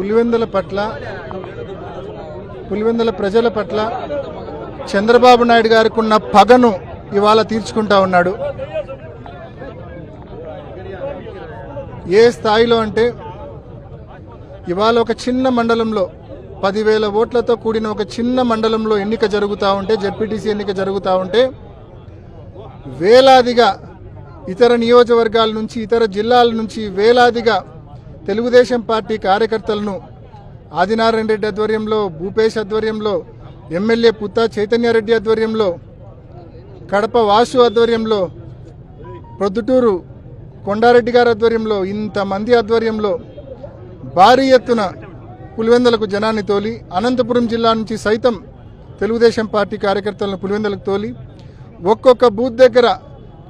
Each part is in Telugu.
పులివెందుల పట్ల పులివెందుల ప్రజల పట్ల చంద్రబాబు నాయుడు గారికి ఉన్న పగను ఇవాళ తీర్చుకుంటా ఉన్నాడు. ఏ స్థాయిలో అంటే ఇవాళ ఒక చిన్న మండలంలో పదివేల ఓట్లతో కూడిన ఒక చిన్న మండలంలో ఎన్నిక జరుగుతూ ఉంటే జడ్పీటీసీ ఎన్నిక జరుగుతూ ఉంటే వేలాదిగా ఇతర నియోజకవర్గాల నుంచి ఇతర జిల్లాల నుంచి వేలాదిగా తెలుగుదేశం పార్టీ కార్యకర్తలను ఆదినారాయణ రెడ్డి ఆధ్వర్యంలో భూపేష్ ఆధ్వర్యంలో ఎమ్మెల్యే పుత్తా చైతన్యారెడ్డి ఆధ్వర్యంలో కడప వాసు ఆధ్వర్యంలో ప్రొద్దుటూరు కొండారెడ్డి గారి ఆధ్వర్యంలో ఇంతమంది ఆధ్వర్యంలో భారీ ఎత్తున పులివెందులకు జనాన్ని తోలి అనంతపురం జిల్లా నుంచి సైతం తెలుగుదేశం పార్టీ కార్యకర్తలను పులివెందులకు తోలి ఒక్కొక్క బూత్ దగ్గర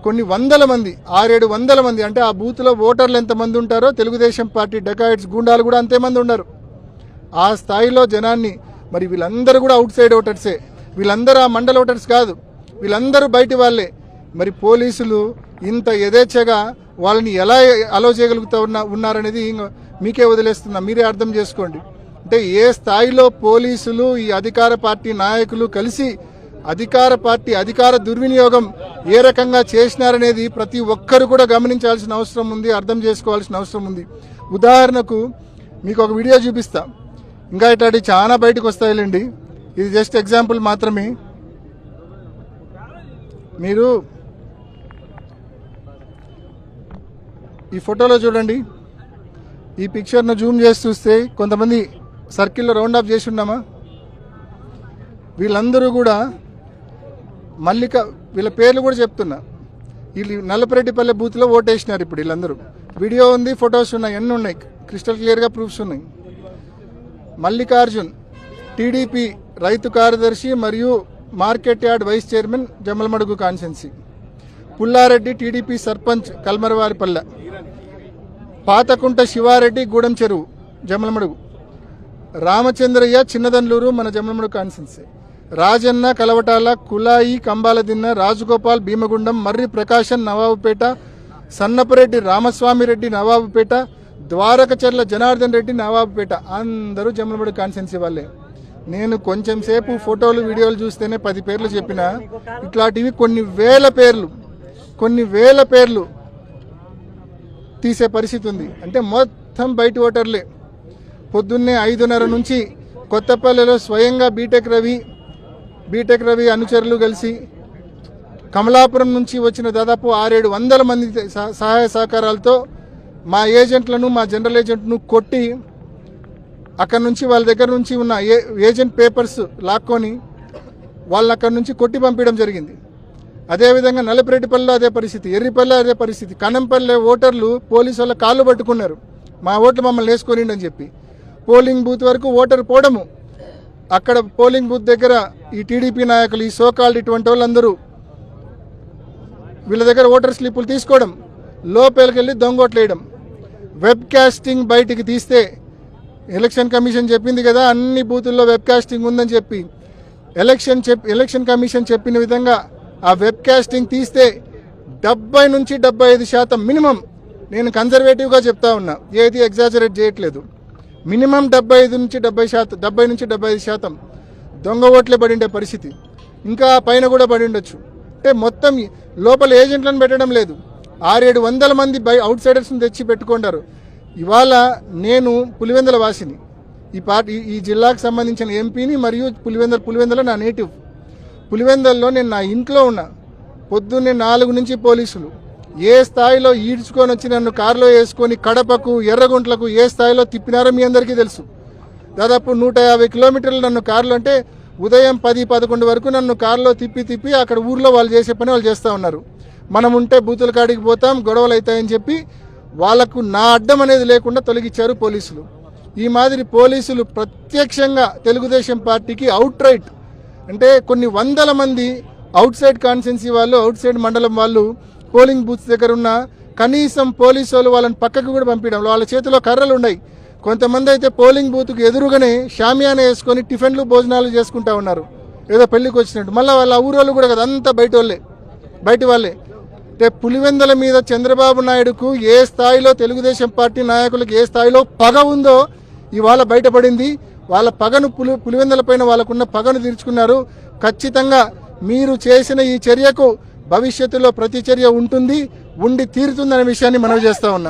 కొన్ని వందల మంది ఆరేడు వందల మంది అంటే ఆ బూత్లో ఓటర్లు ఎంతమంది ఉంటారో తెలుగుదేశం పార్టీ డెకాయిట్స్ గుండాలు కూడా అంతే మంది ఉన్నారు. ఆ స్థాయిలో జనాన్ని మరి వీళ్ళందరూ కూడా అవుట్ సైడ్ ఓటర్సే. వీళ్ళందరూ ఆ మండల ఓటర్స్ కాదు. వీళ్ళందరూ బయటి వాళ్ళే. మరి పోలీసులు ఇంత యథేచ్ఛగా వాళ్ళని ఎలా అలో చేయగలుగుతా ఉన్నా ఉన్నారనేది మీకే వదిలేస్తున్నా. మీరే అర్థం చేసుకోండి. అంటే ఏ స్థాయిలో పోలీసులు ఈ అధికార పార్టీ నాయకులు కలిసి అధికార పార్టీ అధికార దుర్వినియోగం ఏ రకంగా చేసినారనేది ప్రతి ఒక్కరు కూడా గమనించాల్సిన అవసరం ఉంది అర్థం చేసుకోవాల్సిన అవసరం ఉంది. ఉదాహరణకు మీకు ఒక వీడియో చూపిస్తా. ఇంకా ఇట్లాంటి చాలా బయటకు వస్తాయిలేండి. ఇది జస్ట్ ఎగ్జాంపుల్ మాత్రమే. మీరు ఈ ఫోటోలో చూడండి. ఈ పిక్చర్ను జూమ్ చేసి చూస్తే కొంతమంది సర్కిల్లో రౌండ్ ఆఫ్ చేసి ఉన్నామా? వీళ్ళందరూ కూడా మల్లిక వీళ్ళ పేర్లు కూడా చెప్తున్నా. వీళ్ళు నల్లపరెడ్డిపల్లె బూత్లో ఓటేసినారు ఇప్పుడు వీళ్ళందరూ. వీడియో ఉంది ఫొటోస్ ఉన్నాయి అన్నీ ఉన్నాయి. క్రిస్టల్ క్లియర్గా ప్రూఫ్స్ ఉన్నాయి. మల్లికార్జున్ టీడీపీ రైతు కార్యదర్శి మరియు market yard vice chairman Jammalamadugu constituency Pullareddy TDP sarpanch Kalmaravaripalle. Pathakunta Sivareddy Gudem చెరువు జమలమడుగు. రామచంద్రయ్య చిన్నదండ్లూరు మన జమలమడుగు కాన్సెన్సీ రాజన్న కలవటాల కులాయి కంబాలదిన్న రాజగోపాల్ భీమగుండం మర్రి ప్రకాశం నవాబుపేట సన్నపరెడ్డి రామస్వామిరెడ్డి నవాబుపేట ద్వారకచర్ల జనార్దన్ రెడ్డి నవాబుపేట. అందరూ జమలమడుగు కాన్సెన్సీ వాళ్ళే. నేను కొంచెం సేపు ఫోటోలు వీడియోలు చూస్తేనే పది పేర్లు చెప్పిన ఇట్లాంటివి కొన్ని వేల పేర్లు కొన్ని వేల పేర్లు తీసే పరిస్థితి ఉంది. అంటే మొత్తం బయట ఓటర్లే. పొద్దున్నే ఐదున్నర నుంచి కొత్తపల్లిలో స్వయంగా బీటెక్ రవి బీటెక్ రవి అనుచరులు కలిసి కమలాపురం నుంచి వచ్చిన దాదాపు ఆరేడు వందల మంది సహ- సహాయ సహకారాలతో మా ఏజెంట్లను మా జనరల్ ఏజెంట్ను కొట్టి అక్కడ నుంచి వాళ్ళ దగ్గర నుంచి ఉన్న ఏ ఏజెంట్ పేపర్స్ లాక్కొని వాళ్ళని అక్కడ నుంచి కొట్టి పంపించడం జరిగింది. అదేవిధంగా నలపరెడ్డిపల్లిలో అదే పరిస్థితి ఎర్రిపల్లి అదే పరిస్థితి. కనంపల్లె ఓటర్లు పోలీసు వాళ్ళ కాళ్ళు పట్టుకున్నారు. మా ఓట్లు మమ్మల్ని వేసుకొని అని చెప్పి. పోలింగ్ బూత్ వరకు ఓటర్ పోవడము అక్కడ పోలింగ్ బూత్ దగ్గర ఈ టీడీపీ నాయకులు ఈ సోకాల్డ్ ఇటువంటి వాళ్ళందరూ వీళ్ళ దగ్గర ఓటర్ స్లిప్పులు తీసుకోవడం లోపలికి వెళ్ళి దొంగోట్లేయడం వెబ్ కాస్టింగ్ బయటికి తీస్తే ఎలక్షన్ కమిషన్ చెప్పింది కదా అన్ని బూతుల్లో వెబ్ కాస్టింగ్ ఉందని చెప్పి ఎలక్షన్ చెప్ ఎలక్షన్ కమిషన్ చెప్పిన విధంగా ఆ వెబ్ కాస్టింగ్ తీస్తే డెబ్బై నుంచి డెబ్బై ఐదు శాతం మినిమం నేను కన్జర్వేటివ్గా చెప్తా ఉన్నా. ఏది ఎగ్జాజరేట్ చేయట్లేదు. మినిమం డెబ్బై ఐదు నుంచి డెబ్బై శాతం డెబ్బై నుంచి డెబ్బై ఐదు శాతం దొంగ ఓట్లే పడిండే పరిస్థితి. ఇంకా పైన కూడా పడి ఉండొచ్చు. అంటే మొత్తం లోపల ఏజెంట్లను పెట్టడం లేదు. ఆరేడు వందల మంది బై అవుట్ సైడర్స్ని తెచ్చి పెట్టుకుంటారు ఇవాళ నేను పులివెందుల వాసిని. ఈ పార్టీ ఈ జిల్లాకు సంబంధించిన ఎంపీని మరియు పులివెందల పులివెందల నా నేటివ్. పులివెందల్లో నేను నా ఇంట్లో ఉన్నా. పొద్దున్నే నాలుగు నుంచి పోలీసులు. ఏ స్థాయిలో ఈడ్చుకొని వచ్చి నన్ను కారులో వేసుకొని కడపకు ఎర్రగుంట్లకు ఏ స్థాయిలో తిప్పినారో మీ అందరికీ తెలుసు. దాదాపు నూట యాభై కిలోమీటర్లు నన్ను కారులో అంటే ఉదయం పది పదకొండు వరకు నన్ను కారులో తిప్పి తిప్పి అక్కడ ఊర్లో వాళ్ళు చేసే పని వాళ్ళు చేస్తూ ఉన్నారు. మనం ఉంటే బూతుల కాడికి పోతాం గొడవలు అవుతాయని చెప్పి వాళ్ళకు నా అడ్డం అనేది లేకుండా తొలగించారు పోలీసులు. ఈ మాదిరి పోలీసులు ప్రత్యక్షంగా తెలుగుదేశం పార్టీకి అవుట్ రైట్ అంటే కొన్ని వందల మంది అవుట్ సైడ్ కాన్స్టెన్సీ వాళ్ళు అవుట్ సైడ్ మండలం వాళ్ళు పోలింగ్ బూత్స్ దగ్గర ఉన్న కనీసం పోలీసు వాళ్ళు వాళ్ళని పక్కకు కూడా పంపించడం వాళ్ళ చేతిలో కర్రలు ఉన్నాయి. కొంతమంది అయితే పోలింగ్ బూత్కు ఎదురుగానే షామియానా వేసుకొని టిఫిన్లు భోజనాలు చేసుకుంటా ఉన్నారు. ఏదో పెళ్ళికి వచ్చినట్టు. మళ్ళీ వాళ్ళ ఊరోళ్ళు కూడా కదా అంతా బయట వాళ్ళే. బయట వాళ్ళే. అంటే పులివెందల మీద చంద్రబాబు నాయుడుకు ఏ స్థాయిలో తెలుగుదేశం పార్టీ నాయకులకు ఏ స్థాయిలో పగ ఉందో ఇవాళ బయటపడింది. వాళ్ళ పగను పులి పులివెందల పైన వాళ్ళకున్న పగను తీర్చుకున్నారు. ఖచ్చితంగా మీరు చేసిన ఈ చర్యకు భవిష్యత్తులో ప్రతి చర్య ఉంటుంది ఉండి తీరుతుందనే విషయాన్ని మనవి చేస్తా ఉన్నా.